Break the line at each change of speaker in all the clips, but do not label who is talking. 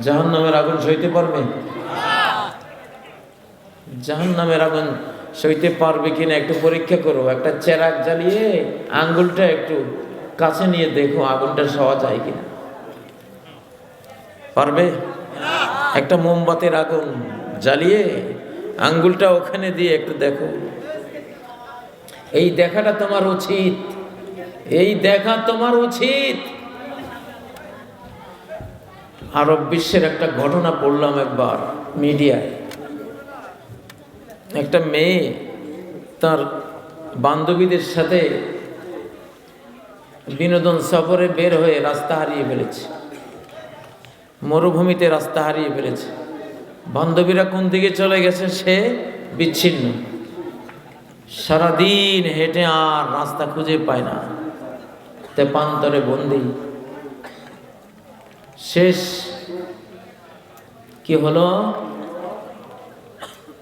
জাহান নামের আগুন সইতে পারবে? জাহান নামের আগুন সইতে পারবে কিনা একটু পরীক্ষা করো। একটা চেরাক জ্বালিয়ে আঙ্গুলটা একটু কাছে নিয়ে দেখো আগুনটা সওয়া যায় কিনা। পারবে? একটা মোমবাতির আগুন জ্বালিয়ে আঙ্গুলটা ওখানে দিয়ে একটু দেখো। এই দেখাটা তোমার উচিত। এই দেখা তোমার উচিত। আরব বিশ্বের একটা ঘটনা পড়লাম একবার মিডিয়ায়। একটা মেয়ে তার বান্ধবীদের সাথে বিনোদন সফরে বের হয়ে রাস্তা হারিয়ে ফেলেছে। মরুভূমিতে রাস্তা হারিয়ে ফেলেছে। বান্ধবীরা কোন দিকে চলে গেছে সে বিচ্ছিন্ন। সারাদিন হেঁটে আর রাস্তা খুঁজে পায় না। তে তেপান্তরে বন্দি। শেষ কি হলো?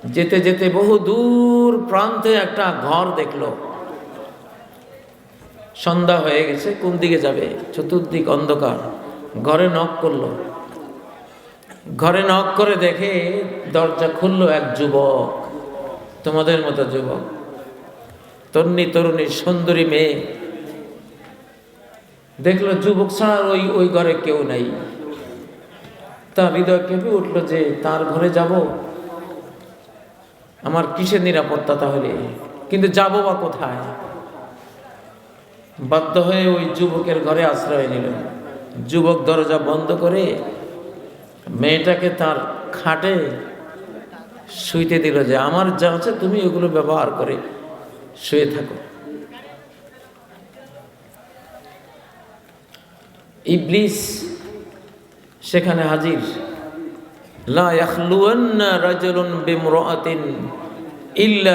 যেতে যেতে বহু দূর প্রান্তে একটা ঘর দেখল। সন্ধ্যা হয়ে গেছে, কোন দিকে যাবে? চতুর্দিক অন্ধকার। ঘরে নক করল। ঘরে নক করে দেখে দরজা খুললো এক যুবক, তোমাদের মতো যুবক। তরুণী তরুণী, সুন্দরী মেয়ে। দেখল যুবক ছাড়া ওই ওই ঘরে কেউ নাই। তার হৃদয় কেঁপে উঠল যে তার ঘরে যাব? আমার কিসের নিরাপত্তা তাহলে? কিন্তু যাব বা কোথায়? বাধ্য হয়ে ওই যুবকের ঘরে আশ্রয় নিল। যুবক দরজা বন্ধ করে মেয়েটাকে তার খাটে শুইতে দিল যে, আমার যা আছে তুমি ওগুলো ব্যবহার করে শুয়ে থাকো। ইবলিস সেখানে হাজির। ইল্লা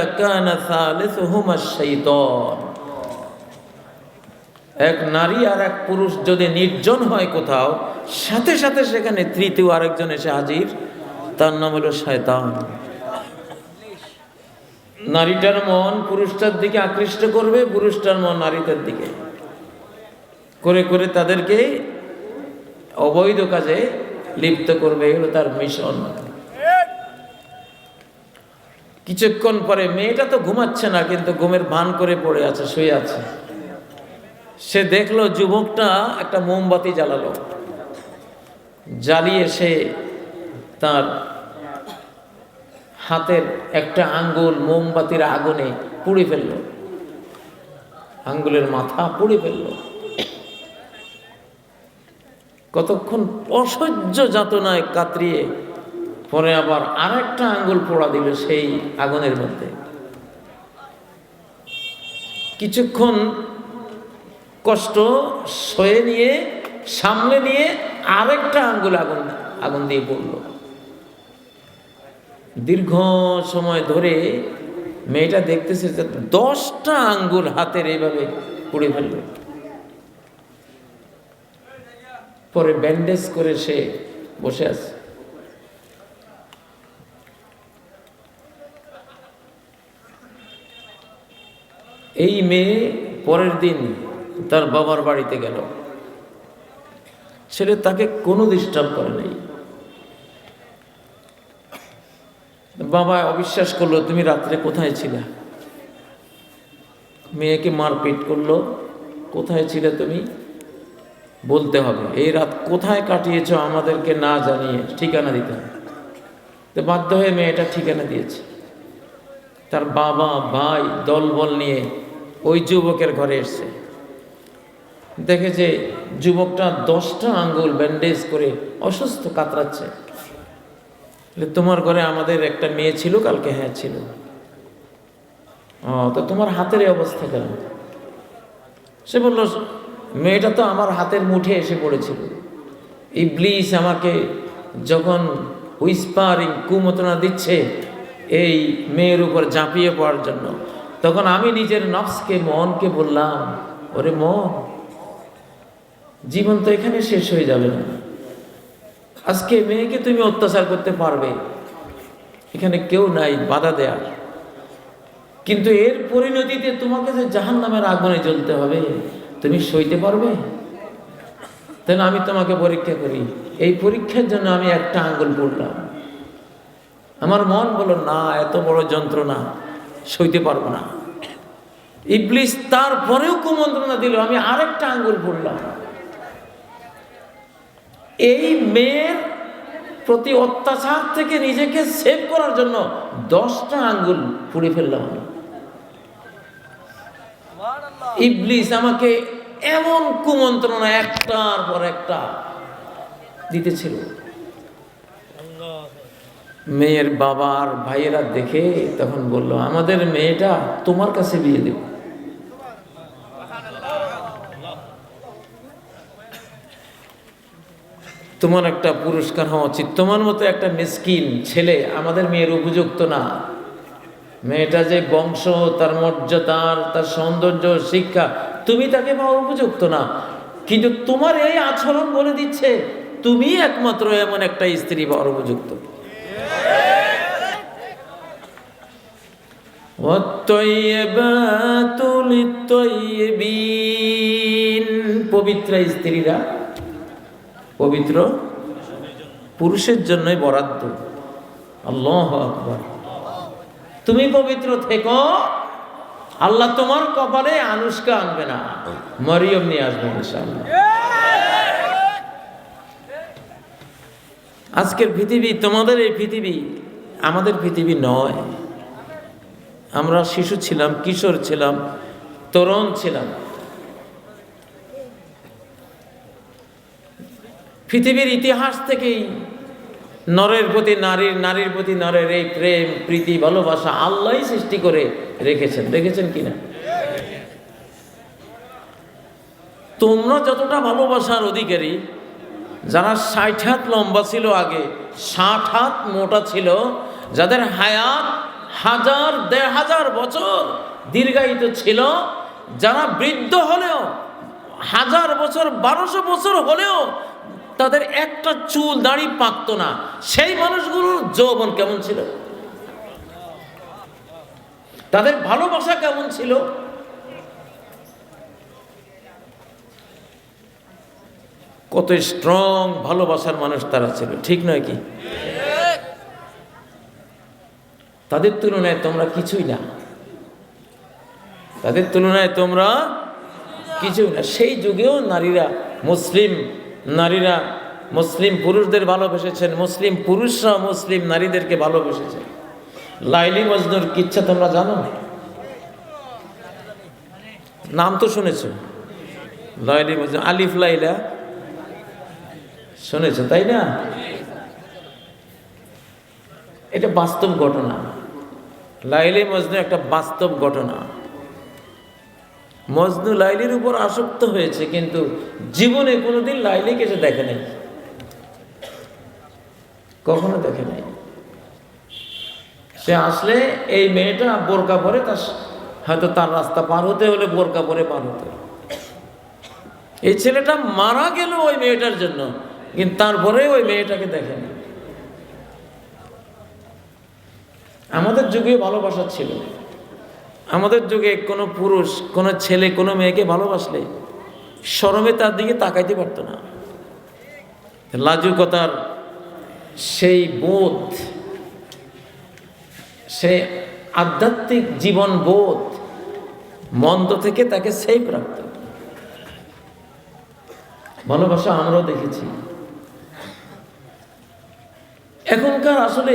এক নারী আর এক পুরুষ যদি নির্জন হয় কোথাও, সাথে সাথে সেখানে তৃতীয় আরেকজন এসে হাজির, তার নাম হলো শয়তান। নারীটার মন পুরুষটার দিকে আকৃষ্ট করবে, পুরুষটার মন নারীটার দিকে। করে করে তাদেরকে অবৈধ কাজে লিপ্ত করবে, এগুলো তার মিশন কিছুক্ষণ পরে মেয়েটা তো ঘুমাচ্ছে না, কিন্তু ঘুমের ভান করে পড়ে আছে, শুয়ে আছে। সে দেখল যুবকটা একটা মোমবাতি জ্বালালো। জ্বালিয়ে সে তার হাতের একটা আঙ্গুল মোমবাতির আগুনে পুড়ে ফেলল। আঙ্গুলের মাথা পুড়ে ফেলল। কতক্ষণ অসহ্য যাতনায় কাতরিয়ে পরে আবার আরেকটা আঙ্গুল পোড়া দিল সেই আগুনের মধ্যে। কিছুক্ষণ কষ্ট সয়ে নিয়ে, সামলে নিয়ে আরেকটা আঙ্গুল আগুন আগুন দিয়ে পড়ল। দীর্ঘ সময় ধরে মেয়েটা দেখতেছে যে দশটা আঙ্গুল হাতের এইভাবে পুড়ে ফেলল। পরে ব্যান্ডেজ করে সে বসে আছে। এই মেয়ে পরের দিন তার বাবার বাড়িতে গেল। ছেলে তাকে কোনো ডিস্টার্ব করে নাই। বাবা অবিশ্বাস করল, তুমি রাত্রে কোথায় ছিলে? মেয়েকে মারপিট করল, কোথায় ছিলে তুমি? বলতে হবে, এই রাত কোথায় কাটিয়েছ আমাদেরকে না জানিয়ে ঠিকানা দিতে হবে? তো বাধ্য হয়ে মেয়েটা ঠিকানা দিয়েছে। তার বাবা, ভাই দলবল নিয়ে ওই যুবকের ঘরে এসছে। দেখে যে যুবকটা দশটা আঙ্গুল ব্যান্ডেজ করে অসুস্থ কাতরাচ্ছে। তোমার ঘরে আমাদের একটা মেয়ে ছিল, কালকে হ্যাঁ ছিল। ও, তো তোমার হাতের অবস্থা কেন? সে বলল মেয়েটা তো আমার হাতের মুঠে এসে পড়েছিল। ইবলিস আমাকে যখন হুইসপারিং কুমতনা দিচ্ছে এই মেয়ের উপর ঝাঁপিয়ে পড়ার জন্য, তখন আমি নিজের নফসকে, মনকে বললাম, ওরে মন, জীবন তো এখানে শেষ হয়ে যাবে না। আজকে মেয়েকে তুমি অত্যাচার করতে পারবে। এখানে কেউ নাই, বাধা দেয়ার। কিন্তু এর পরিণতিতে তোমাকে যে জাহান নামের আগুনে জ্বলতে হবে। তুমি সইতে পারবে? তাহলে আমি তোমাকে পরীক্ষা করি। এই পরীক্ষার জন্য আমি একটা আঙ্গুল পড়লাম। আমার মন বলল, না, এত বড় যন্ত্রণা, সইতে পারব না। ইবলিস তারপরেও কুমন্ত্রণা দিল, আমি আরেকটা আঙ্গুল পড়লাম। এই মেয়ের প্রতি অত্যাচার থেকে নিজেকে সেভ করার জন্য দশটা আঙ্গুল পুড়ে ফেললাম আমি। ইবলিস আমাকে এমন কুমন্ত্রণা একটার পর একটা দিতেছিল। মেয়ের বাবার ভাইয়েরা দেখে তখন বলল, আমাদের মেয়েটা তোমার কাছে বিয়ে দেব। তোমার একটা পুরস্কার হওয়া উচিত। তোমার মতো একটা মিসকিন ছেলে আমাদের মেয়ের উপযুক্ত না। মেয়েটা যে বংশ, তার মর্যাদার তার সৌন্দর্য, শিক্ষা তুমি তাকে পাওয়ার উপযুক্ত না। কিন্তু তোমার এই আচরণ বলে দিচ্ছে, তুমি একমাত্র এমন একটা স্ত্রী পাওয়ার উপযুক্ত। পবিত্র স্ত্রীরা পবিত্র পুরুষের জন্যই বরাদ্দ। আল্লাহ তুমি পবিত্র থেকো। আল্লাহ তোমার কপালে আনুষ্কা আনবে না। মরিয়ম নিয়ে আসবে আজকের পৃথিবী তোমাদের এই পৃথিবী, আমাদের পৃথিবী নয়। আমরা শিশু ছিলাম, কিশোর ছিলাম, তরুণ ছিলাম। পৃথিবীর ইতিহাস থেকেই নরের প্রতি নারীর নারীর প্রতি নরের এই প্রেম, প্রীতি, ভালোবাসা আল্লাহই সৃষ্টি করে রেখেছেন। দেখেছেন কিনা? তোমরা যতটা ভালোবাসার অধিকারী, যারা ষাট হাত লম্বা ছিল আগে, ষাট হাত মোটা ছিল, যাদের হায়াত হাজার, দেড় হাজার বছর দীর্ঘায়িত ছিল, যারা বৃদ্ধ হলেও, হাজার বছর, বারোশো বছর হলেও তাদের একটা চুল, দাড়ি পাকতো না। সেই মানুষগুলোর যৌবন কেমন ছিল? তাদের ভালোবাসা কেমন ছিল? কত স্ট্রং ভালোবাসার মানুষ তারা ছিল, ঠিক নয় কি? তাদের তুলনায় তোমরা কিছুই না। তাদের তুলনায় তোমরা কিছুই না। সেই যুগেও নারীরা মুসলিম নারীরা মুসলিম পুরুষদের ভালোবেসেছেন, মুসলিম পুরুষরা মুসলিম নারীদেরকে ভালোবেসেছেন। লাইলি মজনুর কিচ্ছা তোমরা জানো? নাম তো শুনেছ। লাইলি মজনু আলিফ লাইলা। শুনেছ, তাই না? এটা বাস্তব ঘটনা। লাইলি মজনু একটা বাস্তব ঘটনা। মজনু লাইলির উপর আসক্ত হয়েছে, কিন্তু জীবনে কোনোদিন লাইলিকে সে দেখে নাই। কখনো দেখে নাই। সে আসলে এই মেয়েটা বোরকা পরে তার হয়তো তার রাস্তা পার হতে হলে বোরকা পরে পার হতে এই ছেলেটা মারা গেল ওই মেয়েটার জন্য, কিন্তু তারপরে ওই মেয়েটাকে দেখে না। আমাদের যুগে ভালোবাসা ছিল। আমাদের যুগে কোনো পুরুষ, কোনো ছেলে, কোনো মেয়েকে ভালোবাসলে শরমে তার দিকে তাকাইতে পারতো না। লাজুকতার সেই বোধ সেই আধ্যাত্মিক জীবন বোধ মন্দ থেকে তাকে সেফ রাখত ভালোবাসা আমরাও দেখেছি। এখনকার আসলে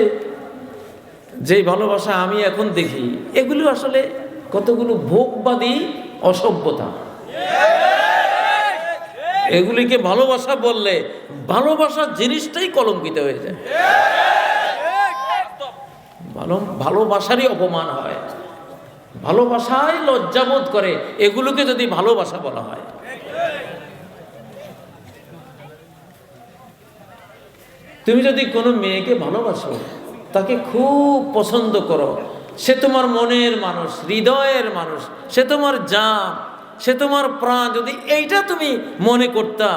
যে ভালোবাসা আমি এখন দেখি, এগুলো আসলে কতগুলো ভোগবাদী অসভ্যতা। এগুলিকে ভালোবাসা বললে ভালোবাসা জিনিসটাই কলঙ্কিত হয়ে যায়। ভালো ভালোবাসারই অপমান হয়। ভালোবাসায় লজ্জাবোধ করে, এগুলোকে যদি ভালোবাসা বলা হয়। তুমি যদি কোনো মেয়েকে ভালোবাসো, তাকে খুব পছন্দ করো। সে তোমার মনের মানুষ, হৃদয়ের মানুষ, সে তোমার জান, সে তোমার প্রাণ, যদি এইটা তুমি মনে করতা,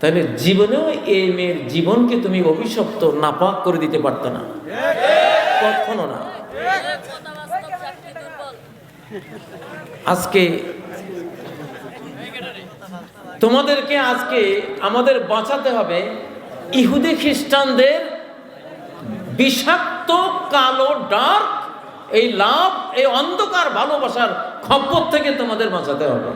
তাহলে জীবনেও এই মেয়ের জীবনকে তুমি অভিশপ্ত, নাপাক করে দিতে পারত না। কখনো না। আজকে তোমাদেরকে আজকে আমাদের বাঁচাতে হবে ইহুদি খ্রিস্টানদের বিষাক্ত, কালো, ডার্ক, এই লাভ, এই অন্ধকার ভালোবাসার খপ্পর থেকে তোমাদের বাঁচাতে হবে।